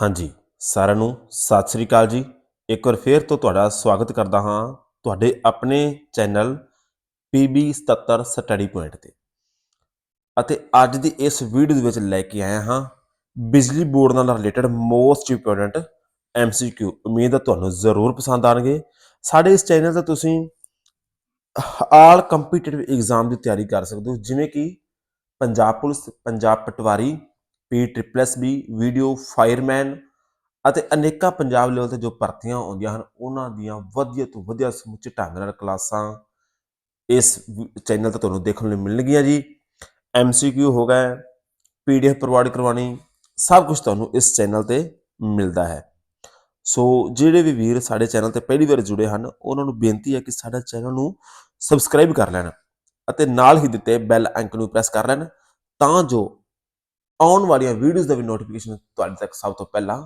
ਹਾਂਜੀ, ਸਾਰਿਆਂ ਨੂੰ ਸਤਿ ਸ੍ਰੀ ਅਕਾਲ ਜੀ। ਇੱਕ ਵਾਰ ਫੇਰ ਤੋਂ ਤੁਹਾਡਾ ਸਵਾਗਤ ਕਰਦਾ ਹਾਂ ਤੁਹਾਡੇ ਆਪਣੇ ਚੈਨਲ PB 77 ਸਟੱਡੀ ਪੁਆਇੰਟ ਤੇ। ਅਤੇ ਅੱਜ ਦੀ ਇਸ ਵੀਡੀਓ ਦੇ ਵਿੱਚ ਲੈ ਕੇ ਆਇਆ ਹਾਂ ਬਿਜਲੀ ਬੋਰਡ ਨਾਲ ਰਿਲੇਟਡ ਮੋਸਟ ਇੰਪੋਰਟੈਂਟ MCQ ਉਮੀਦ ਹੈ ਤੁਹਾਨੂੰ ਜ਼ਰੂਰ ਪਸੰਦ ਆਣਗੇ। ਸਾਡੇ ਇਸ ਚੈਨਲ ਤੇ ਤੁਸੀਂ ਆਲ ਕੰਪੀਟੀਟਿਵ ਐਗਜ਼ਾਮ ਦੀ ਤਿਆਰੀ ਕਰ ਸਕਦੇ ਹੋ, ਜਿਵੇਂ ਕਿ Punjab police, Punjab patwari P triple S B VDO fireman ਅਤੇ ਅਨੇਕਾਂ ਪੰਜਾਬ ਲੈਵਲ ਤੇ ਜੋ ਭਰਤੀਆਂ ਆਉਂਦੀਆਂ ਹਨ, ਉਹਨਾਂ ਦੀਆਂ ਵਧੀਆ ਤੋਂ ਵਧੀਆ ਸਮੁੱਚੇ ਢੰਗ ਨਾਲ ਕਲਾਸਾਂ ਇਸ ਚੈਨਲ ਤੇ ਤੁਹਾਨੂੰ ਦੇਖਣ ਨੂੰ ਮਿਲਣਗੀਆਂ ਜੀ। ਐਮਸੀਕਿਊ ਹੋ ਗਿਆ ਪੀਡੀਐਫ ਪ੍ਰੋਵਾਈਡ ਕਰਵਾਉਣੀ, ਸਭ ਕੁਝ ਤੁਹਾਨੂੰ ਇਸ ਚੈਨਲ ਤੇ ਮਿਲਦਾ ਹੈ। ਸੋ ਜਿਹੜੇ ਵੀ ਵੀਰ ਸਾਡੇ ਚੈਨਲ ਤੇ ਪਹਿਲੀ ਵਾਰ ਜੁੜੇ ਹਨ, ਉਹਨਾਂ ਨੂੰ ਬੇਨਤੀ ਹੈ ਕਿ ਸਾਡਾ ਚੈਨਲ ਨੂੰ ਸਬਸਕ੍ਰਾਈਬ ਕਰ ਲੈਣ ਅਤੇ ਨਾਲ ਹੀ ਦਿੱਤੇ ਬੈਲ ਆਈਕਨ ਨੂੰ ਪ੍ਰੈਸ ਕਰ ਲੈਣ, ਤਾਂ ਜੋ ਆਉਣ ਵਾਲੀਆਂ ਵੀਡੀਓਜ਼ ਦਾ ਵੀ ਨੋਟੀਫਿਕੇਸ਼ਨ ਤੁਹਾਡੇ ਤੱਕ ਸਭ ਤੋਂ ਪਹਿਲਾਂ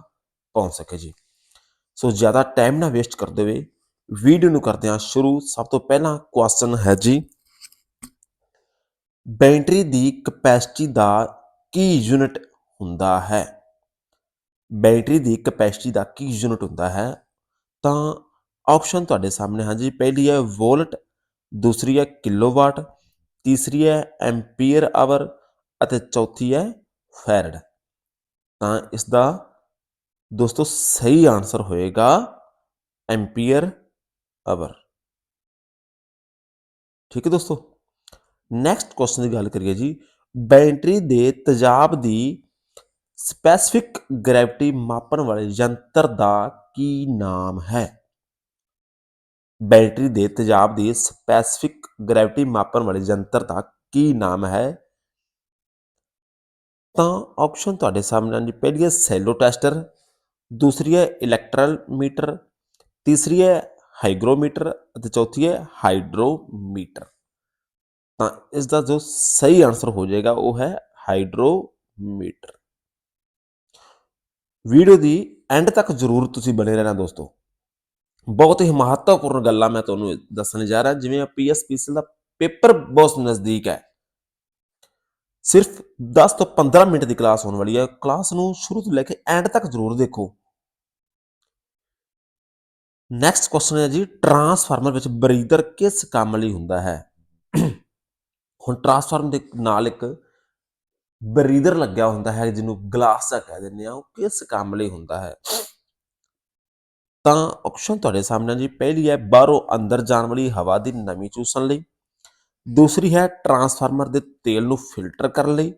ਪਹੁੰਚ ਸਕੇ ਜੀ। ਸੋ ਜ਼ਿਆਦਾ ਟਾਈਮ ਨਾ ਵੇਸਟ ਕਰਦੇ ਹੋਏ ਵੀਡੀਓ ਨੂੰ ਕਰਦੇ ਹਾਂ ਸ਼ੁਰੂ। ਸਭ ਤੋਂ ਪਹਿਲਾਂ ਕੁਐਸਚਨ ਹੈ ਜੀ, ਬੈਟਰੀ ਦੀ ਕਪੈਸਿਟੀ ਦਾ ਕੀ ਯੂਨਿਟ ਹੁੰਦਾ ਹੈ? ਬੈਟਰੀ ਦੀ ਕਪੈਸਿਟੀ ਦਾ ਕੀ ਯੂਨਿਟ ਹੁੰਦਾ ਹੈ? ਤਾਂ ਆਪਸ਼ਨ ਤੁਹਾਡੇ ਸਾਹਮਣੇ ਹਾਂ ਜੀ। ਪਹਿਲੀ ਹੈ ਵੋਲਟ, ਦੂਸਰੀ ਹੈ ਕਿਲੋਵਾਟ, ਤੀਸਰੀ ਹੈ ਐਂਪੀਅਰ ਆਵਰ ਅਤੇ ਚੌਥੀ ਹੈ ਫੈਰਡ। ਤਾਂ ਇਸ ਦਾ ਦੋਸਤੋ ਸਹੀ ਆਨਸਰ ਹੋਏਗਾ ਐਂਪੀਅਰ ਆਵਰ ਠੀਕ ਹੈ ਦੋਸਤੋ? ਨੈਕਸਟ ਕੁਐਸਚਨ ਦੀ ਗੱਲ ਕਰੀਏ ਜੀ। ਬੈਟਰੀ ਦੇ ਤੇਜ਼ਾਬ ਦੀ ਸਪੈਸਿਫਿਕ ਗ੍ਰੈਵਿਟੀ ਮਾਪਣ ਵਾਲੇ ਯੰਤਰ ਦਾ ਕੀ ਨਾਮ ਹੈ? ਬੈਟਰੀ ਦੇ ਤੇਜ਼ਾਬ ਦੀ ਸਪੈਸਿਫਿਕ ਗ੍ਰੈਵਿਟੀ ਮਾਪਣ ਵਾਲੇ ਯੰਤਰ ਦਾ ਕੀ ਨਾਮ ਹੈ? ਤਾਂ ਆਪਸ਼ਨ ਤੁਹਾਡੇ ਸਾਹਮਣੇ ਹਨ ਪਹਿਲੀ ਹੈ ਸੈਲੋ ਟੈਸਟਰ ਦੂਸਰੀ ਹੈ ਇਲੈਕਟਰਲ ਮੀਟਰ ਤੀਸਰੀ ਹੈ ਹਾਈਗਰੋਮੀਟਰ ਅਤੇ ਚੌਥੀ ਹੈ ਹਾਈਡਰੋਮੀਟਰ ਤਾਂ ਇਸ ਦਾ ਜੋ ਸਹੀ ਆਨਸਰ ਹੋ ਜਾਏਗਾ ਉਹ ਹੈ ਹਾਈਡਰੋਮੀਟਰ ਵੀਡੀਓ ਦੀ ਐਂਡ ਤੱਕ ਜ਼ਰੂਰ ਤੁਸੀਂ ਬਣੇ ਰਹਿਣਾ ਦੋਸਤੋ। ਬਹੁਤ ਹੀ ਮਹੱਤਵਪੂਰਨ ਗੱਲਾਂ ਮੈਂ ਤੁਹਾਨੂੰ ਦੱਸਣ ਜਾ ਰਿਹਾ, ਜਿਵੇਂ ਆ ਪੀਐਸਪੀਸੀ ਦਾ ਪੇਪਰ ਬਹੁਤ ਨਜ਼ਦੀਕ ਹੈ। ਸਿਰਫ 10 ਤੋਂ 15 ਮਿੰਟ ਦੀ ਕਲਾਸ ਹੋਣ ਵਾਲੀ ਹੈ। ਕਲਾਸ ਨੂੰ ਸ਼ੁਰੂ ਤੋਂ ਲੈ ਕੇ ਐਂਡ ਤੱਕ ਜ਼ਰੂਰ ਦੇਖੋ। ਨੈਕਸਟ ਕੁਐਸਚਨ ਹੈ ਜੀ ਟਰਾਂਸਫਾਰਮਰ ਵਿੱਚ ਬਰੀਦਰ ਕਿਸ ਕੰਮ ਲਈ ਹੁੰਦਾ ਹੈ? ਹੁਣ ਟਰਾਂਸਫਾਰਮਰ ਦੇ ਨਾਲ ਇੱਕ ਬਰੀਦਰ ਲੱਗਿਆ ਹੁੰਦਾ ਹੈ, ਜਿਹਨੂੰ ਗਲਾਸ ਦਾ ਕਹਿ ਦਿੰਦੇ ਆ। ਉਹ ਕਿਸ ਕੰਮ ਲਈ ਹੁੰਦਾ ਹੈ? ਤਾਂ ਆਪਸ਼ਨ ਤੁਹਾਡੇ ਸਾਹਮਣੇ ਜੀ। ਪਹਿਲੀ ਹੈ, ਬਾਹਰੋਂ ਅੰਦਰ ਜਾਣ ਵਾਲੀ ਹਵਾ ਦੀ ਨਮੀ ਚੂਸਣ ਲਈ। ਦੂਸਰੀ ਹੈ ਟਰਾਂਸਫਾਰਮਰ ਦੇ ਤੇਲ ਨੂੰ ਫਿਲਟਰ ਕਰਨ ਲਈ।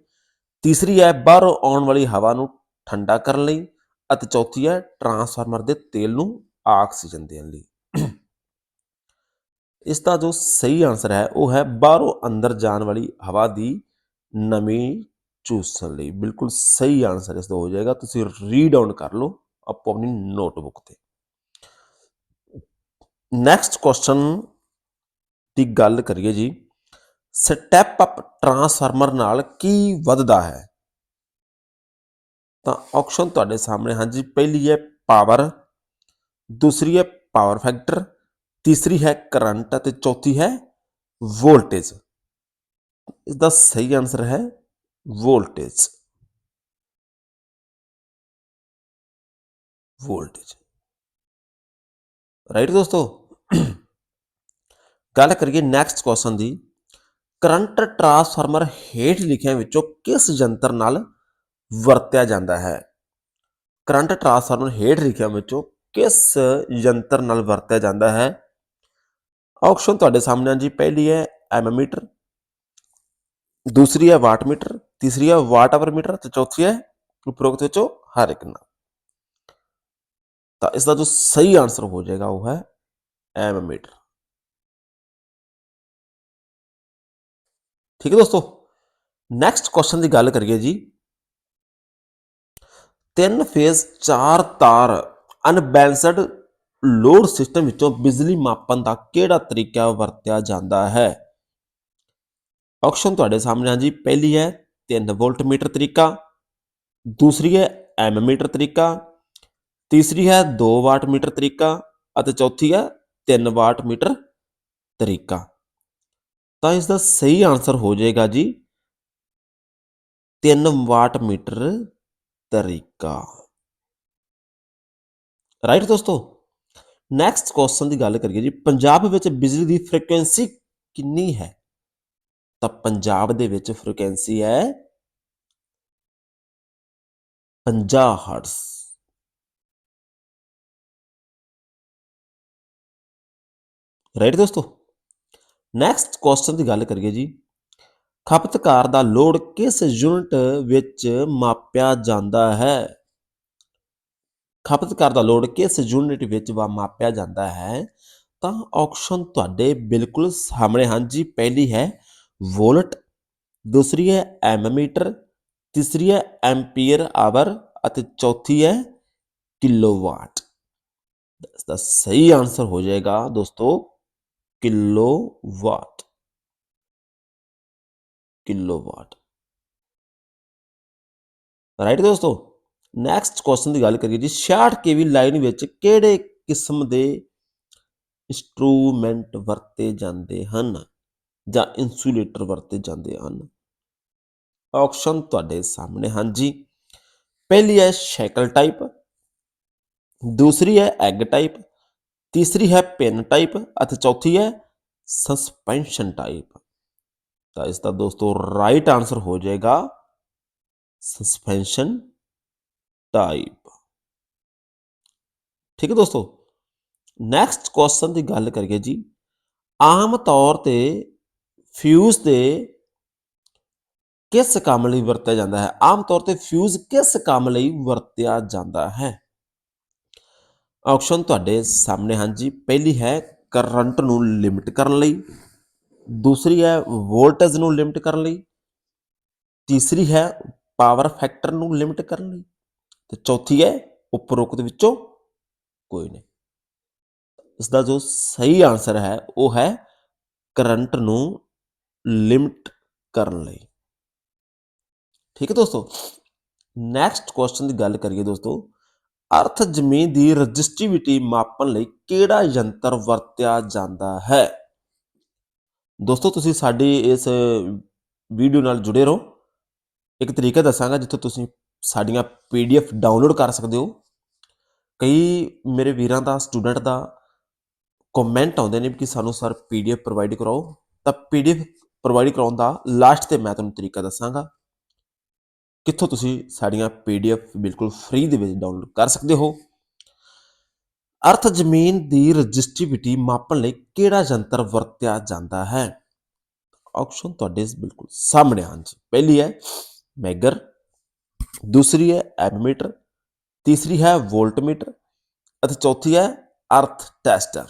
ਤੀਸਰੀ ਹੈ ਬਾਹਰੋਂ ਆਉਣ ਵਾਲੀ ਹਵਾ ਨੂੰ ਠੰਡਾ ਕਰਨ ਲਈ ਅਤੇ ਚੌਥੀ ਹੈ ਟਰਾਂਸਫਾਰਮਰ ਦੇ ਤੇਲ ਨੂੰ ਆਕਸੀਜਨ ਦੇਣ ਲਈ। ਇਸ ਦਾ ਜੋ ਸਹੀ ਆਨਸਰ ਹੈ ਉਹ ਹੈ ਬਾਹਰੋਂ ਅੰਦਰ ਜਾਣ ਵਾਲੀ ਹਵਾ ਦੀ ਨਮੀ ਚੂਸਣ ਲਈ। ਬਿਲਕੁਲ ਸਹੀ ਆਨਸਰ ਇਸ ਦਾ ਹੋ ਜਾਏਗਾ। ਤੁਸੀਂ ਰੀਡ ਆਊਟ ਕਰ ਲਓ ਆਪੋ ਆਪਣੀ ਨੋਟਬੁੱਕ ਤੇ। ਨੈਕਸਟ ਕੁਐਸਚਨ ਦੀ ਗੱਲ ਕਰੀਏ ਜੀ। ਸਟੈਪ ਅਪ ਟਰਾਂਸਫਾਰਮਰ ਨਾਲ ਕੀ ਵੱਧਦਾ ਹੈ ਤਾਂ ਆਪਸ਼ਨ ਤੁਹਾਡੇ ਸਾਹਮਣੇ ਹਾਂਜੀ ਪਹਿਲੀ ਹੈ ਪਾਵਰ ਦੂਸਰੀ ਹੈ ਪਾਵਰ ਫੈਕਟਰ ਤੀਸਰੀ ਹੈ ਕਰੰਟ ਅਤੇ ਚੌਥੀ ਹੈ ਵੋਲਟੇਜ ਇਸ ਦਾ ਸਹੀ ਆਨਸਰ ਹੈ ਵੋਲਟੇਜ ਵੋਲਟੇਜ ਰਾਈਟ ਦੋਸਤੋ ਗੱਲ ਕਰੀਏ ਨੈਕਸਟ ਕੁਐਸਚਨ ਦੀ ਕਰੰਟ ਟਰਾਂਸਫਾਰਮਰ ਹੇਠ ਲਿਖਿਆਂ ਵਿੱਚੋਂ ਕਿਸ ਯੰਤਰ ਨਾਲ ਵਰਤਿਆ ਜਾਂਦਾ ਹੈ? ਕਰੰਟ ਟਰਾਂਸਫਾਰਮਰ ਹੇਠ ਲਿਖਿਆਂ ਵਿੱਚੋਂ ਕਿਸ ਯੰਤਰ ਨਾਲ ਵਰਤਿਆ ਜਾਂਦਾ ਹੈ? ਆਪਸ਼ਨ ਤੁਹਾਡੇ ਸਾਹਮਣੇ ਆ ਜੀ। ਪਹਿਲੀ ਹੈ ਐਮਮੀਟਰ ਦੂਸਰੀ ਹੈ ਵਾਟਮੀਟਰ ਤੀਸਰੀ ਹੈ ਵਾਟ ਆਵਰ ਮੀਟਰ ਤੇ ਚੌਥੀ ਹੈ ਉਪਰੋਕਤ ਵਿੱਚੋਂ ਹਰ ਇੱਕ ਨਾਲ। ਤਾਂ ਇਸ ਦਾ ਜੋ ਸਹੀ ਆਨਸਰ ਹੋ ਜਾਏਗਾ ਉਹ ਹੈ ਐਮਮੀਟਰ ਠੀਕ ਹੈ ਦੋਸਤੋ? ਨੈਕਸਟ ਕੁਐਸਚਨ ਦੀ ਗੱਲ ਕਰੀਏ ਜੀ। ਤਿੰਨ ਫੇਜ਼ ਚਾਰ ਤਾਰ ਅਨਬੈਲੈਂਸਡ ਲੋਡ ਸਿਸਟਮ ਵਿੱਚੋਂ ਬਿਜਲੀ ਮਾਪਣ ਦਾ ਕਿਹੜਾ ਤਰੀਕਾ ਵਰਤਿਆ ਜਾਂਦਾ ਹੈ? ਆਪਸ਼ਨ ਤੁਹਾਡੇ ਸਾਹਮਣੇ ਆ ਜੀ। ਪਹਿਲੀ ਹੈ 3 ਵੋਲਟ ਮੀਟਰ ਤਰੀਕਾ। ਦੂਸਰੀ ਹੈ ਐਮ ਮੀਟਰ ਤਰੀਕਾ। ਤੀਸਰੀ ਹੈ 2 ਵਾਟ ਮੀਟਰ ਤਰੀਕਾ। ਅਤੇ ਚੌਥੀ ਹੈ 3 ਵਾਟ ਮੀਟਰ ਤਰੀਕਾ। ਤਾਂ ਇਸ ਦਾ ਸਹੀ ਆਨਸਰ ਹੋ ਜਾਏਗਾ ਜੀ 3 ਵਾਟ ਮੀਟਰ ਤਰੀਕਾ। ਰਾਈਟ ਦੋਸਤੋ? ਨੈਕਸਟ ਕੁਐਸਚਨ ਦੀ ਗੱਲ ਕਰੀਏ ਜੀ, ਪੰਜਾਬ ਵਿੱਚ ਬਿਜਲੀ ਦੀ ਫ੍ਰੀਕੁਐਂਸੀ ਕਿੰਨੀ ਹੈ? ਤਾਂ ਪੰਜਾਬ ਦੇ ਵਿੱਚ ਫ੍ਰੀਕੁਐਂਸੀ ਹੈ 50 ਹਰਟਜ਼ ਰਾਈਟ ਦੋਸਤੋ? ਨੈਕਸਟ ਕੁਐਸਚਨ ਦੀ ਗੱਲ ਕਰੀਏ ਜੀ। ਖਪਤਕਾਰ ਦਾ ਲੋਡ ਕਿਸ ਯੂਨਿਟ ਵਿੱਚ ਮਾਪਿਆ ਜਾਂਦਾ ਹੈ? ਖਪਤਕਾਰ ਦਾ ਲੋਡ ਕਿਸ ਯੂਨਿਟ ਵਿੱਚ ਵਾ ਮਾਪਿਆ ਜਾਂਦਾ ਹੈ? ਤਾਂ ਆਪਸ਼ਨ ਤੁਹਾਡੇ ਬਿਲਕੁਲ ਸਾਹਮਣੇ ਹਨ ਜੀ। ਪਹਿਲੀ ਹੈ ਵੋਲਟ, ਦੂਸਰੀ ਹੈ ਐਮਮੀਟਰ, ਤੀਸਰੀ ਹੈ ਐਂਪੀਅਰ ਆਵਰ ਅਤੇ ਚੌਥੀ ਹੈ ਕਿਲੋਵਾਟ। ਦਾ ਸਹੀ ਆਨਸਰ ਹੋ ਜਾਏਗਾ ਦੋਸਤੋ। ਕਿਲੋਵਾਟ। ਕਿਲੋਵਾਟ। ਰਾਈਟ ਦੋਸਤੋ ਨੈਕਸਟ ਕੁਐਸਚਨ ਦੀ ਗੱਲ ਕਰੀਏ ਜੀ 66 ਕੇਵੀ ਲਾਈਨ ਵਿੱਚ ਕਿਹੜੇ ਕਿਸਮ ਦੇ ਇੰਸਟਰੂਮੈਂਟ ਵਰਤੇ ਜਾਂਦੇ ਹਨ ਜਾਂ ਇਨਸੂਲੇਟਰ ਵਰਤੇ ਜਾਂਦੇ ਹਨ? ਆਪਸ਼ਨ ਤੁਹਾਡੇ ਸਾਹਮਣੇ ਹਨ ਜੀ। ਪਹਿਲੀ ਹੈ ਸ਼ੈਕਲ ਟਾਈਪ ਦੂਸਰੀ ਹੈ ਐਗ ਟਾਈਪ ਤੀਸਰੀ ਹੈ ਪਿਨ ਟਾਈਪ ਅਤੇ ਚੌਥੀ ਹੈ ਸਸਪੈਂਸ਼ਨ ਟਾਈਪ। ਤਾਂ ਇਸ ਦਾ ਦੋਸਤੋ ਰਾਈਟ ਆਨਸਰ ਹੋ ਜਾਏਗਾ ਸਸਪੈਂਸ਼ਨ ਟਾਈਪ। ਠੀਕ ਹੈ ਦੋਸਤੋ? ਨੈਕਸਟ ਕੁਐਸਚਨ ਦੀ ਗੱਲ ਕਰੀਏ ਜੀ। ਆਮ ਤੌਰ ਤੇ ਫਿਊਜ਼ 'ਤੇ ਕਿਸ ਕੰਮ ਲਈ ਵਰਤਿਆ ਜਾਂਦਾ ਹੈ? ਆਮ ਤੌਰ ਤੇ ਫਿਊਜ਼ ਕਿਸ ਕੰਮ ਲਈ ਵਰਤਿਆ ਜਾਂਦਾ ਹੈ? ਆਪਸ਼ਨ ਤੁਹਾਡੇ ਸਾਹਮਣੇ ਹਨ ਜੀ ਪਹਿਲੀ ਹੈ ਕਰੰਟ ਨੂੰ ਲਿਮਿਟ ਕਰਨ ਲਈ। ਦੂਸਰੀ ਹੈ ਵੋਲਟੇਜ ਨੂੰ ਲਿਮਿਟ ਕਰਨ ਲਈ। ਤੀਸਰੀ ਹੈ ਪਾਵਰ ਫੈਕਟਰ ਨੂੰ ਲਿਮਿਟ ਕਰਨ ਲਈ। ਤੇ ਚੌਥੀ ਹੈ ਉਪਰੋਕਤ ਵਿੱਚੋਂ ਕੋਈ ਨਹੀਂ। ਇਸ ਦਾ ਜੋ ਸਹੀ ਆਨਸਰ ਹੈ, ਉਹ ਹੈ ਕਰੰਟ ਨੂੰ ਲਿਮਿਟ ਕਰਨ ਲਈ। ਠੀਕ ਹੈ ਦੋਸਤੋ? ਨੈਕਸਟ ਕੁਐਸਚਨ ਦੀ ਗੱਲ ਕਰੀਏ ਦੋਸਤੋ। ਅਰਥ ਜ਼ਮੀਨ ਦੀ ਰਜਿਸਟਿਵਿਟੀ ਮਾਪਣ ਲਈ ਕਿਹੜਾ ਯੰਤਰ ਵਰਤਿਆ ਜਾਂਦਾ ਹੈ? ਦੋਸਤੋ, ਤੁਸੀਂ ਸਾਡੀ ਇਸ ਵੀਡੀਓ ਨਾਲ ਜੁੜੇ ਰਹੋ। ਇੱਕ ਤਰੀਕਾ ਦੱਸਾਂਗਾ ਜਿੱਥੇ ਤੁਸੀਂ ਸਾਡੀਆਂ ਪੀਡੀਐਫ ਡਾਊਨਲੋਡ ਕਰ ਸਕਦੇ ਹੋ। ਕਈ ਮੇਰੇ ਵੀਰਾਂ ਦਾ, ਸਟੂਡੈਂਟ ਦਾ ਕਮੈਂਟ ਆਉਂਦੇ ਨੇ ਕਿ ਸਾਨੂੰ ਸਰ ਪੀਡੀਐਫ ਪ੍ਰੋਵਾਈਡ ਕਰਾਓ। ਤਾਂ ਪੀਡੀਐਫ ਪ੍ਰੋਵਾਈਡ ਕਰਾਉਣ ਦਾ ਲਾਸਟ ਤੇ ਮੈਂ ਤੁਹਾਨੂੰ ਤਰੀਕਾ ਦੱਸਾਂਗਾ। ਕਿੱਥੋਂ ਤੁਸੀਂ ਸਾਡੀਆਂ ਪੀਡੀਐਫ ਬਿਲਕੁਲ ਫ੍ਰੀ ਦੇ ਵਿੱਚ ਡਾਊਨਲੋਡ ਕਰ ਸਕਦੇ ਹੋ? ਅਰਥ ਜ਼ਮੀਨ ਦੀ ਰਜਿਸਟਿਵਿਟੀ ਮਾਪਣ ਲਈ ਕਿਹੜਾ ਯੰਤਰ ਵਰਤਿਆ ਜਾਂਦਾ ਹੈ? ਆਪਸ਼ਨ ਤੁਹਾਡੇ ਬਿਲਕੁਲ ਸਾਹਮਣੇ ਹਨ ਜੀ। ਪਹਿਲੀ ਹੈ ਮੈਗਰ ਦੂਸਰੀ ਹੈ ਐਮੀਟਰ ਤੀਸਰੀ ਹੈ ਵੋਲਟਮੀਟਰ ਅਤੇ ਚੌਥੀ ਹੈ ਅਰਥ ਟੈਸਟਰ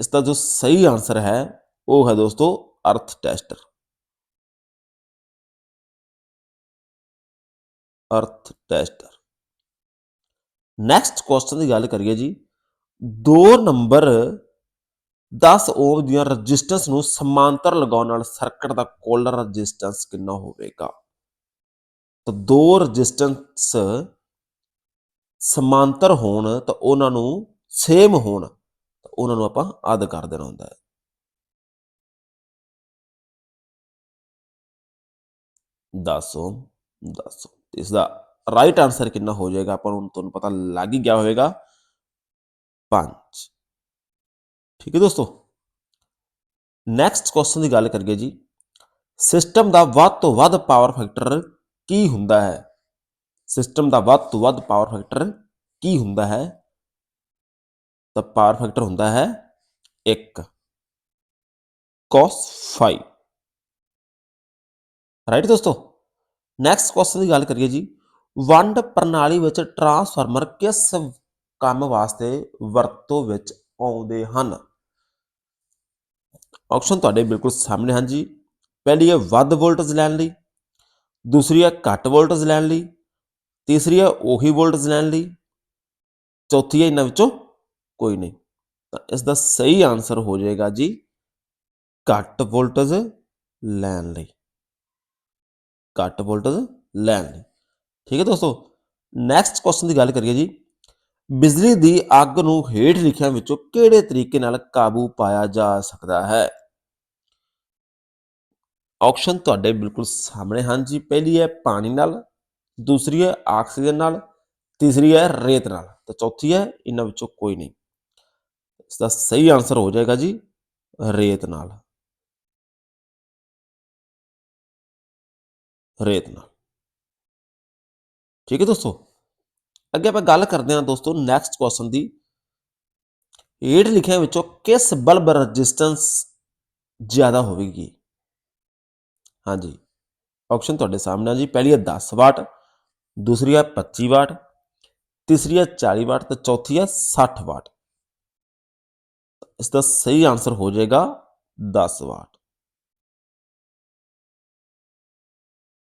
ਇਸ ਦਾ ਜੋ ਸਹੀ ਆਨਸਰ ਹੈ, ਉਹ ਹੈ ਦੋਸਤੋ ਅਰਥ ਅਰਥ ਟੈਸਟਰ ਨੈਕਸਟ ਕੁਐਸਚਨ ਦੀ ਗੱਲ ਕਰੀਏ ਜੀ। 2 ਨੰਬਰ 10 ਓਮ ਦੀਆਂ ਰੈਜ਼ਿਸਟੈਂਸ ਨੂੰ ਸਮਾਂਤਰ ਲਗਾਉਣ ਨਾਲ ਸਰਕਟ ਦਾ ਕੁੱਲ ਰੈਜ਼ਿਸਟੈਂਸ ਕਿੰਨਾ ਹੋਵੇਗਾ? ਤਾਂ ਦੋ ਰੈਜ਼ਿਸਟੈਂਸ ਸਮਾਂਤਰ ਹੋਣ ਤਾਂ ਉਹਨਾਂ ਨੂੰ ਸੇਮ ਹੋਣ, ਤਾਂ ਉਹਨਾਂ ਨੂੰ ਆਪਾਂ ਅੱਧ ਕਰ ਦੇਣਾ ਹੁੰਦਾ ਹੈ। ਦਸ ਓਮ ਦਸ ਓਮ ਤੇ ਇਸ ਦਾ ਰਾਈਟ ਆਨਸਰ ਕਿੰਨਾ ਹੋ ਜਾਏਗਾ ਆਪਾਂ ਨੂੰ ਤੁਹਾਨੂੰ ਪਤਾ ਲੱਗ ਹੀ ਗਿਆ ਹੋਵੇਗਾ 5 ਠੀਕ ਹੈ ਦੋਸਤੋ ਨੈਕਸਟ ਕੁਐਸਚਨ ਦੀ ਗੱਲ ਕਰੀਏ ਜੀ ਸਿਸਟਮ ਦਾ ਵੱਧ ਤੋਂ ਵੱਧ ਪਾਵਰ ਫੈਕਟਰ ਕੀ ਹੁੰਦਾ ਹੈ ਸਿਸਟਮ ਦਾ ਵੱਧ ਤੋਂ ਵੱਧ ਪਾਵਰ ਫੈਕਟਰ ਕੀ ਹੁੰਦਾ ਹੈ ਤਾਂ ਪਾਵਰ ਫੈਕਟਰ ਹੁੰਦਾ ਹੈ 1 cos 5 ਰਾਈਟ ਦੋਸਤੋ ਨੈਕਸਟ ਕੁਐਸਚਨ ਦੀ ਗੱਲ ਕਰੀਏ ਜੀ। ਵੰਡ ਪ੍ਰਣਾਲੀ ਵਿੱਚ ਟਰਾਂਸਫਾਰਮਰ ਕਿਸ ਕੰਮ ਵਾਸਤੇ ਵਰਤੋਂ ਵਿੱਚ ਆਉਂਦੇ ਹਨ? ਆਪਸ਼ਨ ਤੁਹਾਡੇ ਬਿਲਕੁਲ ਸਾਹਮਣੇ ਹਨ ਜੀ। ਪਹਿਲੀ ਹੈ ਵੱਧ ਵੋਲਟੇਜ ਲੈਣ ਲਈ। ਦੂਸਰੀ ਹੈ ਘੱਟ ਵੋਲਟੇਜ ਲੈਣ ਲਈ। ਤੀਸਰੀ ਹੈ ਉਹੀ ਵੋਲਟੇਜ ਲੈਣ ਲਈ। ਚੌਥੀ ਹੈ ਇਹਨਾਂ ਵਿੱਚੋਂ ਕੋਈ ਨਹੀਂ। ਤਾਂ ਇਸ ਦਾ ਸਹੀ ਆਨਸਰ ਹੋ ਜਾਏਗਾ ਜੀ ਘੱਟ ਵੋਲਟੇਜ ਲੈਣ ਲਈ। ਘੱਟ ਵੋਲਟੇਜ ਲੈਣ ਲਈ। ਠੀਕ ਹੈ ਦੋਸਤੋ ਨੈਕਸਟ ਕੁਐਸਚਨ ਦੀ ਗੱਲ ਕਰੀਏ ਜੀ। ਬਿਜਲੀ ਦੀ ਅੱਗ ਨੂੰ ਹੇਠ ਲਿਖਿਆਂ ਵਿੱਚੋਂ ਕਿਹੜੇ ਤਰੀਕੇ ਨਾਲ ਕਾਬੂ ਪਾਇਆ ਜਾ ਸਕਦਾ ਹੈ? ਆਪਸ਼ਨ ਤੁਹਾਡੇ ਬਿਲਕੁਲ ਸਾਹਮਣੇ ਹਨ ਜੀ। ਪਹਿਲੀ ਹੈ ਪਾਣੀ ਨਾਲ, ਦੂਸਰੀ ਹੈ ਆਕਸੀਜਨ ਨਾਲ, ਤੀਸਰੀ ਹੈ ਰੇਤ ਨਾਲ। ਤੇ ਚੌਥੀ ਹੈ ਇਹਨਾਂ ਵਿੱਚੋਂ ਕੋਈ ਨਹੀਂ। ਇਸ ਦਾ ਸਹੀ ਆਨਸਰ ਹੋ ਜਾਏਗਾ ਜੀ, ਰੇਤ ਨਾਲ। ਰੇਤ ਨਾਲ। ਠੀਕ ਹੈ ਦੋਸਤੋ? ਅੱਗੇ ਆਪਾਂ ਗੱਲ ਕਰਦੇ ਹਾਂ ਦੋਸਤੋ ਨੈਕਸਟ ਕੁਐਸਚਨ ਦੀ। ਹੇਠ ਲਿਖਿਆਂ ਵਿੱਚੋਂ ਕਿਸ ਬਲਬ ਰੈਜ਼ਿਸਟੈਂਸ ਜ਼ਿਆਦਾ ਹੋਵੇਗੀ? ਹਾਂਜੀ ਆਪਸ਼ਨ ਤੁਹਾਡੇ ਸਾਹਮਣੇ ਆ ਜੀ। ਪਹਿਲੀ ਹੈ 10 ਵਾਟ, ਦੂਸਰੀ ਹੈ 25 ਵਾਟ, ਤੀਸਰੀ ਹੈ 40 ਵਾਟ ਤੇ ਚੌਥੀ ਹੈ 60 ਵਾਟ। ਇਸ ਦਾ ਸਹੀ ਆਨਸਰ ਹੋ ਜਾਏਗਾ 10 ਵਾਟ।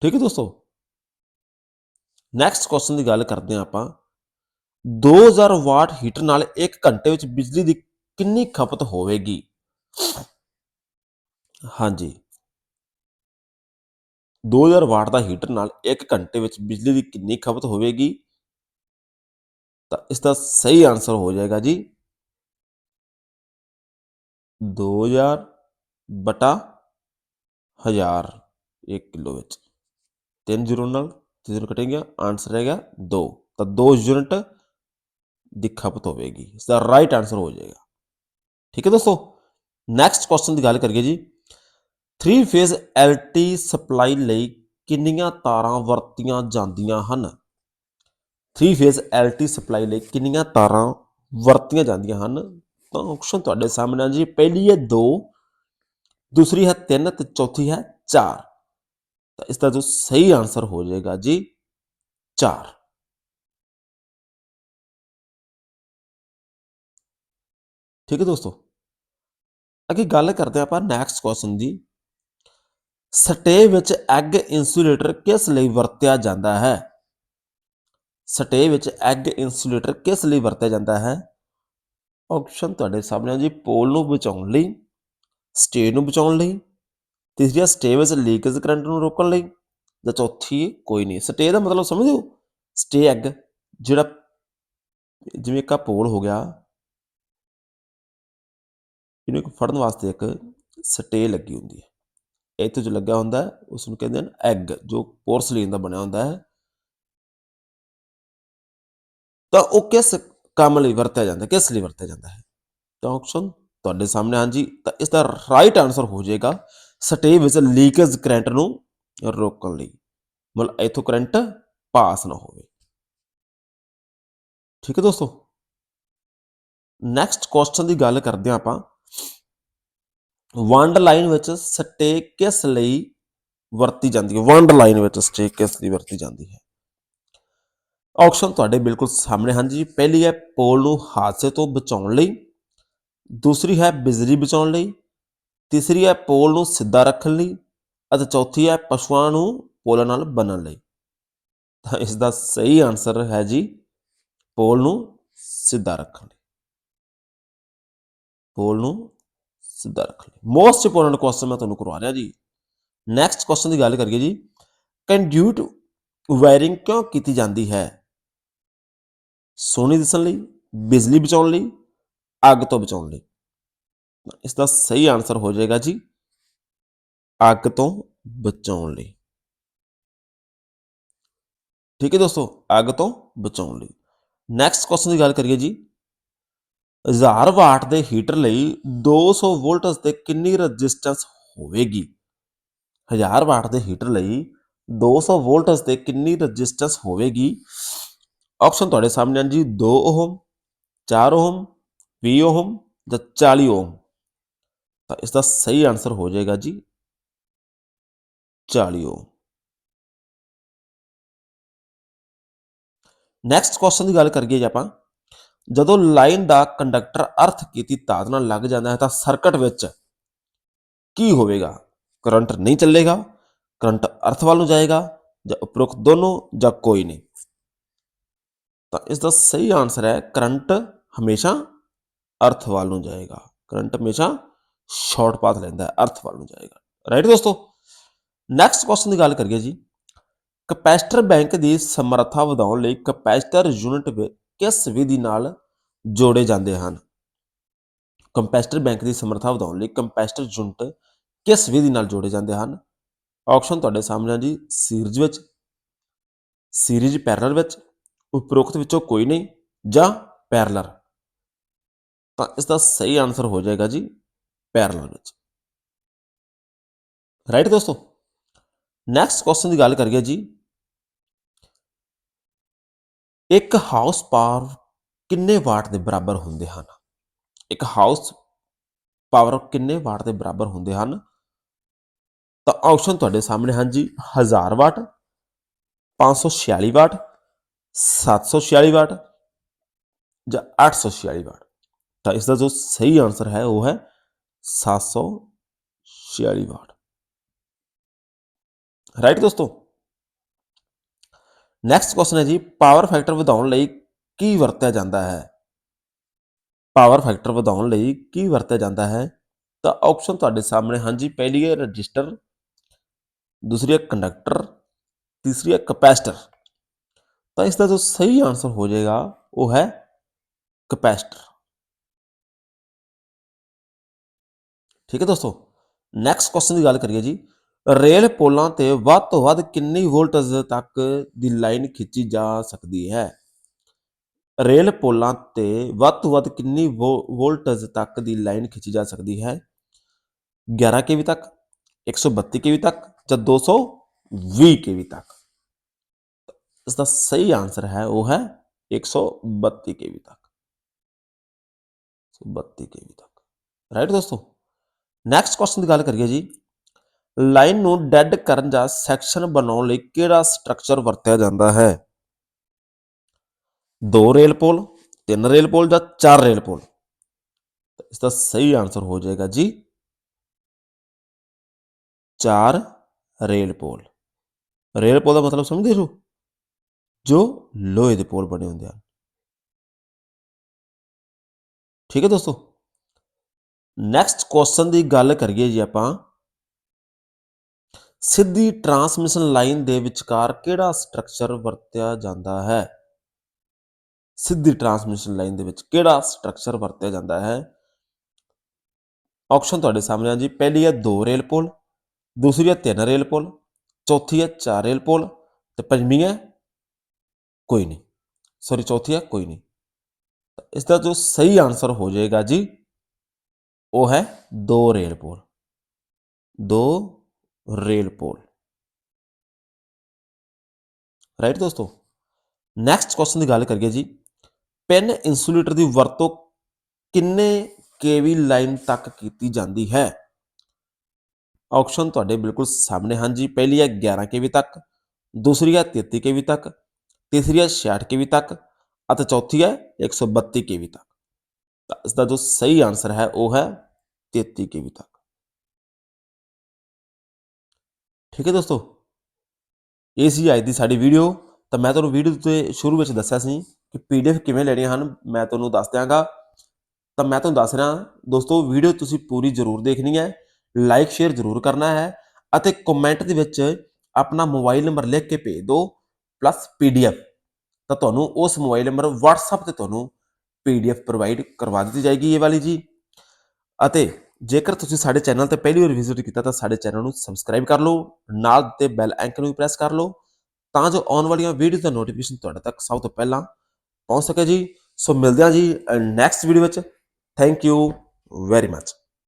ਠੀਕ ਹੈ ਦੋਸਤੋ? ਨੈਕਸਟ ਕੁਐਸਚਨ ਦੀ ਗੱਲ ਕਰਦੇ ਹਾਂ ਆਪਾਂ। 2000 ਵਾਟ ਹੀਟਰ ਨਾਲ 1 ਘੰਟੇ ਵਿੱਚ ਬਿਜਲੀ ਦੀ ਕਿੰਨੀ ਖਪਤ ਹੋਵੇਗੀ? ਹਾਂਜੀ। 2000 ਵਾਟ ਦਾ ਹੀਟਰ ਨਾਲ 1 ਘੰਟੇ ਵਿੱਚ ਬਿਜਲੀ ਦੀ ਕਿੰਨੀ ਖਪਤ ਹੋਵੇਗੀ? ਤਾਂ ਇਸ ਦਾ ਸਹੀ ਆਨਸਰ ਹੋ ਜਾਏਗਾ ਜੀ। 2000 ਬਟਾ 1000 1 ਕਿਲੋ ਵਿੱਚ। ਤਿੰਨ ਜ਼ੀਰੋ ਨਾਲ 3 ਜ਼ੀਰੋ ਕਟੇਗਾ ਆਨਸਰ ਹੈਗਾ 2 ਤਾਂ 2 ਯੂਨਿਟ ਦੀ ਖਪਤ ਹੋਵੇਗੀ। ਇਸ ਦਾ ਰਾਈਟ ਆਨਸਰ ਹੋ ਜਾਏਗਾ। ਠੀਕ ਹੈ ਦੋਸਤੋ? ਨੈਕਸਟ ਕੁਐਸਚਨ ਦੀ ਗੱਲ ਕਰੀਏ ਜੀ। 3 ਫੇਜ਼ LT ਸਪਲਾਈ ਲਈ ਕਿੰਨੀਆਂ ਤਾਰਾਂ ਵਰਤੀਆਂ ਜਾਂਦੀਆਂ ਹਨ? 3 ਫੇਜ਼ LT ਸਪਲਾਈ ਲਈ ਕਿੰਨੀਆਂ ਤਾਰਾਂ ਵਰਤੀਆਂ ਜਾਂਦੀਆਂ ਹਨ? ਤਾਂ ਆਪਸ਼ਨ ਤੁਹਾਡੇ ਸਾਹਮਣੇ ਆ ਜੀ। ਪਹਿਲੀ ਹੈ 2 ਦੂਸਰੀ ਹੈ 3 ਤੇ ਚੌਥੀ ਹੈ 4 ਤਾਂ ਇਸ ਦਾ ਜੋ ਸਹੀ ਆਨਸਰ ਹੋ ਜਾਏਗਾ ਜੀ 4 ਠੀਕ ਹੈ ਦੋਸਤੋ? ਅੱਗੇ ਗੱਲ ਕਰਦੇ ਹਾਂ ਆਪਾਂ ਨੈਕਸਟ ਕੁਐਸਚਨ ਦੀ। ਸਟੇ ਵਿੱਚ ਐਗ ਇਨਸੂਲੇਟਰ ਕਿਸ ਲਈ ਵਰਤਿਆ ਜਾਂਦਾ ਹੈ? ਸਟੇ ਵਿੱਚ ਐਗ ਇਨਸੂਲੇਟਰ ਕਿਸ ਲਈ ਵਰਤਿਆ ਜਾਂਦਾ ਹੈ? ਆਪਸ਼ਨ ਤੁਹਾਡੇ ਸਾਹਮਣੇ ਆ ਜੀ, ਪੋਲ ਨੂੰ ਬਚਾਉਣ ਲਈ ਸਟੇ ਨੂੰ ਬਚਾਉਣ ਲਈ ਤੀਸਰੀ ਸਟੇ ਵਿੱਚ ਲੀਕੇਜ ਕਰੰਟ ਨੂੰ ਰੋਕਣ ਲਈ। ਜਾਂ ਚੌਥੀ ਕੋਈ ਨਹੀਂ। ਸਟੇ ਦਾ ਮਤਲਬ ਸਮਝਦੇ ਹੋ? ਸਟੇ ਐਗ ਜਿਹੜਾ ਜਿਵੇਂ ਇੱਕ ਆ ਪੋਲ ਹੋ ਗਿਆ, ਇਹਨੂੰ ਇੱਕ ਫੜਨ ਵਾਸਤੇ ਇੱਕ ਸਟੇ ਲੱਗੀ ਹੁੰਦੀ ਹੈ। ਇੱਥੇ ਜੋ ਲੱਗਾ ਹੁੰਦਾ ਹੈ ਉਸ ਨੂੰ ਕਹਿੰਦੇ ਹਨ ਐਗ ਜੋ ਪੋਰਸਲੀਨ ਦਾ ਬਣਿਆ ਹੁੰਦਾ ਹੈ। ਤਾਂ ਉਹ ਕਿਸ ਕੰਮ ਲਈ ਵਰਤਿਆ ਜਾਂਦਾ, ਕਿਸ ਲਈ ਵਰਤਿਆ ਜਾਂਦਾ ਹੈ? ਤਾਂ ਆਪਸ਼ਨ ਤੁਹਾਡੇ ਸਾਹਮਣੇ ਹਾਂਜੀ। ਤਾਂ ਇਸ ਦਾ ਰਾਈਟ ਆਨਸਰ ਹੋ ਜਾਏਗਾ। ਸਟੇ ਵਿੱਚ ਲੀਕੇਜ ਕਰੰਟ ਨੂੰ ਰੋਕਣ ਲਈ। ਮਤਲਬ ਇਥੋਂ ਕਰੰਟ ਪਾਸ ਨਾ ਹੋਵੇ। ਠੀਕ ਹੈ ਦੋਸਤੋ? ਨੈਕਸਟ ਕੁਐਸਚਨ ਦੀ ਗੱਲ ਕਰਦੇ ਹਾਂ ਆਪਾਂ। ਵੰਡ ਲਾਈਨ ਵਿੱਚ ਸਟੇ ਕਿਸ ਲਈ ਵਰਤੀ ਜਾਂਦੀ ਹੈ? ਵੰਡ ਲਾਈਨ ਵਿੱਚ ਸਟੇ ਕਿਸ ਲਈ ਵਰਤੀ ਜਾਂਦੀ ਹੈ? ਆਪਸ਼ਨ ਤੁਹਾਡੇ ਬਿਲਕੁਲ ਸਾਹਮਣੇ ਹਨ ਜੀ। ਪਹਿਲੀ ਹੈ, ਪੋਲ ਨੂੰ ਹਾਦਸੇ ਤੋਂ ਬਚਾਉਣ ਲਈ। ਦੂਸਰੀ ਹੈ, ਬਿਜਲੀ ਬਚਾਉਣ ਲਈ। ਤੀਸਰੀ ਹੈ ਪੋਲ ਨੂੰ ਸਿੱਧਾ ਰੱਖਣ ਲਈ ਅਤੇ ਚੌਥੀ ਹੈ ਪਸ਼ੂਆਂ ਨੂੰ ਪੋਲਾਂ ਨਾਲ ਬੰਨਣ ਲਈ। ਤਾਂ ਇਸ ਦਾ ਸਹੀ ਆਨਸਰ ਹੈ ਜੀ ਪੋਲ ਨੂੰ ਸਿੱਧਾ ਰੱਖਣ ਲਈ। ਪੋਲ ਨੂੰ ਸਿੱਧਾ ਰੱਖਣ ਲਈ। ਮੋਸਟ ਇੰਪੋਰਟੈਂਟ ਕੁਐਸਚਨ ਮੈਂ ਤੁਹਾਨੂੰ ਕਰਵਾ ਰਿਹਾ ਜੀ। ਨੈਕਸਟ ਕੁਐਸਚਨ ਦੀ ਗੱਲ ਕਰੀਏ ਜੀ। ਕੰਡਿਊਟ ਵਾਇਰਿੰਗ ਕਿਉਂ ਕੀਤੀ ਜਾਂਦੀ ਹੈ? ਸੋਨੀ ਦਿਸਣ ਲਈ, ਬਿਜਲੀ ਬਚਾਉਣ ਲਈ, ਅੱਗ ਤੋਂ ਬਚਾਉਣ ਲਈ। ਇਸ ਦਾ ਸਹੀ ਆਨਸਰ ਹੋ ਜਾਏਗਾ ਜੀ, ਅੱਗ ਤੋਂ ਬਚਾਉਣ ਲਈ। ਠੀਕ ਹੈ ਦੋਸਤੋ, ਅੱਗ ਤੋਂ ਬਚਾਉਣ ਲਈ। ਨੈਕਸਟ ਕੁਐਸਚਨ ਦੀ ਗੱਲ ਕਰੀਏ ਜੀ। 1000 ਵਾਟ ਦੇ ਹੀਟਰ ਲਈ 200 ਵੋਲਟਸ ਤੇ ਕਿੰਨੀ ਰੈਜ਼ਿਸਟੈਂਸ ਹੋਵੇਗੀ? 1000 ਵਾਟ ਦੇ ਹੀਟਰ ਲਈ 200 ਵੋਲਟਸ ਤੇ ਕਿੰਨੀ ਰੈਜ਼ਿਸਟੈਂਸ ਹੋਵੇਗੀ? ਆਪਸ਼ਨ ਤੁਹਾਡੇ ਸਾਹਮਣੇ ਹਨ ਜੀ 2 ਓਹਮ 4 ਓਹਮ 20 ਓਹਮ ਜਾਂ 40 ਓਹਮ ਤਾਂ ਇਸ ਦਾ ਸਹੀ ਆਨਸਰ ਹੋ ਜਾਏਗਾ ਜੀ 40 ਨੈਕਸਟ ਕੁਐਸਚਨ ਦੀ ਗੱਲ ਕਰੀਏ ਜੇ ਆਪਾਂ। ਜਦੋਂ ਲਾਈਨ ਦਾ ਕੰਡਕਟਰ ਅਰਥ ਕੀਤੀ ਧਾਤ ਨਾਲ ਲੱਗ ਜਾਂਦਾ ਹੈ ਤਾਂ ਸਰਕਟ ਵਿੱਚ ਕੀ ਹੋਵੇਗਾ? ਕਰੰਟ ਨਹੀਂ ਚੱਲੇਗਾ ਕਰੰਟ ਅਰਥ ਵੱਲ ਨੂੰ ਜਾਏਗਾ ਜਾਂ ਉਪਰੋਕਤ ਦੋਨੋਂ ਜਾਂ ਕੋਈ ਨਹੀਂ। ਤਾਂ ਇਸ ਦਾ ਸਹੀ ਆਨਸਰ ਹੈ ਕਰੰਟ ਹਮੇਸ਼ਾ ਅਰਥ ਵੱਲ ਨੂੰ ਜਾਏਗਾ। ਕਰੰਟ ਹਮੇਸ਼ਾ ਸ਼ਾਰਟ ਪਾਥ ਲੈਂਦਾ ਹੈ ਅਰਥ ਵੱਲ ਨੂੰ ਜਾਏਗਾ। ਰਾਈਟ ਦੋਸਤੋ? ਨੈਕਸਟ ਕੁਐਸਚਨ ਦੀ ਗੱਲ ਕਰੀਏ ਜੀ। ਕਪੈਸਿਟਰ ਬੈਂਕ ਦੀ ਸਮਰੱਥਾ ਵਧਾਉਣ ਲਈ ਕਪੈਸਿਟਰ ਯੂਨਿਟ ਕਿਸ ਵਿਧੀ ਨਾਲ ਜੋੜੇ ਜਾਂਦੇ ਹਨ? ਕੰਪੈਸਟਰ ਬੈਂਕ ਦੀ ਸਮਰੱਥਾ ਵਧਾਉਣ ਲਈ ਕੰਪੈਸਟਰ ਯੂਨਿਟ ਕਿਸ ਵਿਧੀ ਨਾਲ ਜੋੜੇ ਜਾਂਦੇ ਹਨ? ਆਪਸ਼ਨ ਤੁਹਾਡੇ ਸਾਹਮਣੇ ਆ ਜੀ ਸੀਰੀਜ਼ ਵਿੱਚ ਸੀਰੀਜ਼ ਪੈਰਲਲ ਵਿੱਚ, ਉਪਰੋਕਤ ਵਿੱਚੋਂ ਕੋਈ ਨਹੀਂ ਜਾਂ ਪੈਰਲਰ ਤਾਂ ਇਸ ਦਾ ਸਹੀ ਆਨਸਰ ਹੋ ਜਾਏਗਾ ਜੀ ਪੈਰਲਲ ਵਿੱਚ। ਰਾਈਟ ਦੋਸਤੋ? ਨੈਕਸਟ ਕੁਐਸਚਨ ਦੀ ਗੱਲ ਕਰੀਏ ਜੀ। ਇੱਕ ਹਾਊਸ ਪਾਵਰ ਕਿੰਨੇ ਵਾਟ ਦੇ ਬਰਾਬਰ ਹੁੰਦੇ ਹਨ? ਇੱਕ ਹਾਊਸ ਪਾਵਰ ਕਿੰਨੇ ਵਾਟ ਦੇ ਬਰਾਬਰ ਹੁੰਦੇ ਹਨ? ਤਾਂ ਆਪਸ਼ਨ ਤੁਹਾਡੇ ਸਾਹਮਣੇ ਹਨ ਜੀ 1000 ਵਾਟ 546 ਵਾਟ 746 ਵਾਟ ਜਾਂ 846 ਵਾਟ ਤਾਂ ਇਸ ਦਾ ਜੋ ਸਹੀ ਆਨਸਰ ਹੈ ਉਹ ਹੈ 746 ਵਾਟ ਰਾਈਟ ਦੋਸਤੋ ਨੈਕਸਟ ਕੁਐਸਚਨ ਹੈ ਜੀ ਪਾਵਰ ਫੈਕਟਰ ਵਧਾਉਣ ਲਈ ਕੀ ਵਰਤਿਆ ਜਾਂਦਾ ਹੈ ਪਾਵਰ ਫੈਕਟਰ ਵਧਾਉਣ ਲਈ ਕੀ ਵਰਤਿਆ ਜਾਂਦਾ ਹੈ ਤਾਂ ਆਪਸ਼ਨ ਤੁਹਾਡੇ ਸਾਹਮਣੇ ਹਨ ਜੀ ਪਹਿਲੀ ਹੈ ਰਜਿਸਟਰ ਦੂਸਰੀ ਹੈ ਕੰਡਕਟਰ ਤੀਸਰੀ ਹੈ ਕਪੈਸਿਟਰ ਤਾਂ ਇਸ ਦਾ ਜੋ ਸਹੀ ਆਨਸਰ ਹੋ ਜਾਏਗਾ ਉਹ ਹੈ ਕਪੈਸਿਟਰ ਠੀਕ ਹੈ ਦੋਸਤੋ ਨੈਕਸਟ ਕੁਐਸਚਨ ਦੀ ਗੱਲ ਕਰੀਏ ਜੀ ਰੇਲ ਪੋਲਾਂ ਤੇ ਵੱਧ ਤੋਂ ਵੱਧ ਕਿੰਨੀ ਵੋਲਟੇਜ ਤੱਕ ਦੀ ਲਾਈਨ ਖਿੱਚੀ ਜਾ ਸਕਦੀ ਹੈ ਰੇਲ ਪੋਲਾਂ ਤੇ ਵੱਧ ਤੋਂ ਵੱਧ ਕਿੰਨੀ ਵੋਲਟੇਜ ਤੱਕ ਦੀ ਲਾਈਨ ਖਿੱਚੀ ਜਾ ਸਕਦੀ ਹੈ 11 ਕੇਵੀ ਤੱਕ 132 ਕੇਵੀ ਤੱਕ ਜਾਂ 220 ਕੇਵੀ ਤੱਕ ਇਸ ਦਾ ਸਹੀ ਆਨਸਰ ਹੈ ਉਹ ਹੈ 132 ਕੇਵੀ ਤੱਕ 132 ਕੇਵੀ ਤੱਕ ਰਾਈਟ ਦੋਸਤੋ ਨੈਕਸਟ ਕੁਐਸਚਨ ਦੀ ਗੱਲ ਕਰੀਏ ਜੀ। ਲਾਈਨ ਨੂੰ ਡੈੱਡ ਕਰਨ ਜਾਂ ਸੈਕਸ਼ਨ ਬਣਾਉਣ ਲਈ ਕਿਹੜਾ ਸਟਰਕਚਰ ਵਰਤਿਆ ਜਾਂਦਾ ਹੈ? ਦੋ ਰੇਲ ਪੋਲ ਤਿੰਨ ਰੇਲ ਪੋਲ ਜਾਂ ਚਾਰ ਰੇਲ ਪੋਲ ਤਾਂ ਇਸ ਦਾ ਸਹੀ ਆਨਸਰ ਹੋ ਜਾਏਗਾ ਜੀ। ਚਾਰ ਰੇਲ ਪੋਲ ਰੇਲ ਪੋਲ ਦਾ ਮਤਲਬ ਸਮਝਦੇ ਹੋ? ਜੋ ਲੋਹੇ ਦੇ ਪੋਲ ਬਣੇ ਹੁੰਦੇ ਹਨ। ਠੀਕ ਹੈ ਦੋਸਤੋ? ਨੈਕਸਟ ਕੁਐਸਚਨ ਦੀ ਗੱਲ ਕਰੀਏ ਜੀ ਆਪਾਂ। ਸਿੱਧੀ ਟਰਾਂਸਮਿਸ਼ਨ ਲਾਈਨ ਦੇ ਵਿਚਕਾਰ ਕਿਹੜਾ ਸਟਰਕਚਰ ਵਰਤਿਆ ਜਾਂਦਾ ਹੈ? ਸਿੱਧੀ ਟਰਾਂਸਮਿਸ਼ਨ ਲਾਈਨ ਦੇ ਵਿੱਚ ਕਿਹੜਾ ਸਟਰਕਚਰ ਵਰਤਿਆ ਜਾਂਦਾ ਹੈ? ਆਪਸ਼ਨ ਤੁਹਾਡੇ ਸਾਹਮਣੇ ਆ ਜੀ। ਪਹਿਲੀ ਹੈ ਦੋ ਰੇਲ ਪੋਲ ਦੂਸਰੀ ਹੈ ਤਿੰਨ ਰੇਲ ਪੋਲ ਚੌਥੀ ਹੈ ਚਾਰ ਰੇਲ ਪੋਲ ਤੇ ਪੰਜਵੀਂ ਹੈ ਕੋਈ ਨਹੀਂ। ਸੌਰੀ ਚੌਥੀ ਹੈ ਕੋਈ ਨਹੀਂ। ਤਾਂ ਇਸ ਦਾ ਜੋ ਸਹੀ ਆਨਸਰ ਹੋ ਜਾਏਗਾ ਜੀ ਉਹ ਹੈ ਦੋ ਰੇਲ ਪੋਲ। ਦੋ ਰੇਲ ਪੋਲ। ਰਾਈਟ ਦੋਸਤੋ? ਨੈਕਸਟ ਕੁਐਸਚਨ ਦੀ ਗੱਲ ਕਰੀਏ ਜੀ। ਪੈਨ ਇਨਸੂਲੇਟਰ ਦੀ ਵਰਤੋਂ ਕਿੰਨੇ ਕੇਵੀ ਲਾਈਨ ਤੱਕ ਕੀਤੀ ਜਾਂਦੀ ਹੈ? ਆਪਸ਼ਨ ਤੁਹਾਡੇ ਬਿਲਕੁਲ ਸਾਹਮਣੇ ਹਨ ਜੀ। ਪਹਿਲੀ ਹੈ 11 ਕੇਵੀ ਤੱਕ, ਦੂਸਰੀ ਹੈ 33 ਕੇਵੀ ਤੱਕ, ਤੀਸਰੀ ਹੈ 66 ਕੇਵੀ ਤੱਕ, ਅਤੇ ਚੌਥੀ ਹੈ 132 ਕੇਵੀ ਤੱਕ। ਤਾਂ ਇਸ ਦਾ ਜੋ ਸਹੀ ਆਨਸਰ ਹੈ ਉਹ ਹੈ 33 ਕੇਵੀ ਤੱਕ। ਠੀਕ ਹੈ ਦੋਸਤੋ, ਇਹ ਸੀ ਅੱਜ ਦੀ ਸਾਡੀ ਵੀਡੀਓ ਤਾਂ ਮੈਂ ਤੁਹਾਨੂੰ ਵੀਡੀਓ ਦੇ ਸ਼ੁਰੂ ਵਿੱਚ ਦੱਸਿਆ ਸੀ ਕਿ ਪੀਡੀਐਫ ਕਿਵੇਂ ਲੈਣੀਆਂ ਹਨ, ਮੈਂ ਤੁਹਾਨੂੰ ਦੱਸ ਦਿਆਂਗਾ। ਤਾਂ ਮੈਂ ਤੁਹਾਨੂੰ ਦੱਸ ਰਿਹਾ, ਦੋਸਤੋ ਵੀਡੀਓ ਤੁਸੀਂ ਪੂਰੀ ਜ਼ਰੂਰ ਦੇਖਣੀ ਹੈ ਲਾਈਕ ਸ਼ੇਅਰ ਜ਼ਰੂਰ ਕਰਨਾ ਹੈ ਅਤੇ ਕਮੈਂਟ ਦੇ ਵਿੱਚ ਆਪਣਾ ਮੋਬਾਈਲ ਨੰਬਰ ਲਿਖ ਕੇ ਭੇਜ ਦਿਓ ਪਲੱਸ ਪੀਡੀਐਫ ਤਾਂ ਤੁਹਾਨੂੰ ਉਸ ਮੋਬਾਈਲ ਨੰਬਰ WhatsApp ਤੇ ਤੁਹਾਨੂੰ ਪੀਡੀਐਫ ਪ੍ਰੋਵਾਈਡ ਕਰਵਾ ਦਿੱਤੀ ਜਾਏਗੀ ਇਹ ਵਾਲੀ ਜੀ। ਅਤੇ ਜੇਕਰ ਤੁਸੀਂ ਸਾਡੇ ਚੈਨਲ ਤੇ ਪਹਿਲੀ ਵਾਰ ਵਿਜ਼ਿਟ ਕੀਤਾ ਤਾਂ ਸਾਡੇ ਚੈਨਲ ਨੂੰ ਸਬਸਕ੍ਰਾਈਬ ਕਰ ਲਓ, ਨਾਲ ਤੇ ਬੈਲ ਆਈਕਨ ਨੂੰ ਪ੍ਰੈਸ ਕਰ ਲਓ, ਤਾਂ ਜੋ ਆਉਣ ਵਾਲੀਆਂ ਵੀਡੀਓਜ਼ ਦਾ ਨੋਟੀਫਿਕੇਸ਼ਨ ਤੁਹਾਡੇ ਤੱਕ ਸਭ ਤੋਂ ਪਹਿਲਾਂ ਪਹੁੰਚ ਸਕੇ ਜੀ। ਸੋ ਮਿਲਦੇ ਹਾਂ ਜੀ ਨੈਕਸਟ ਵੀਡੀਓ ਵਿੱਚ। Thank you very much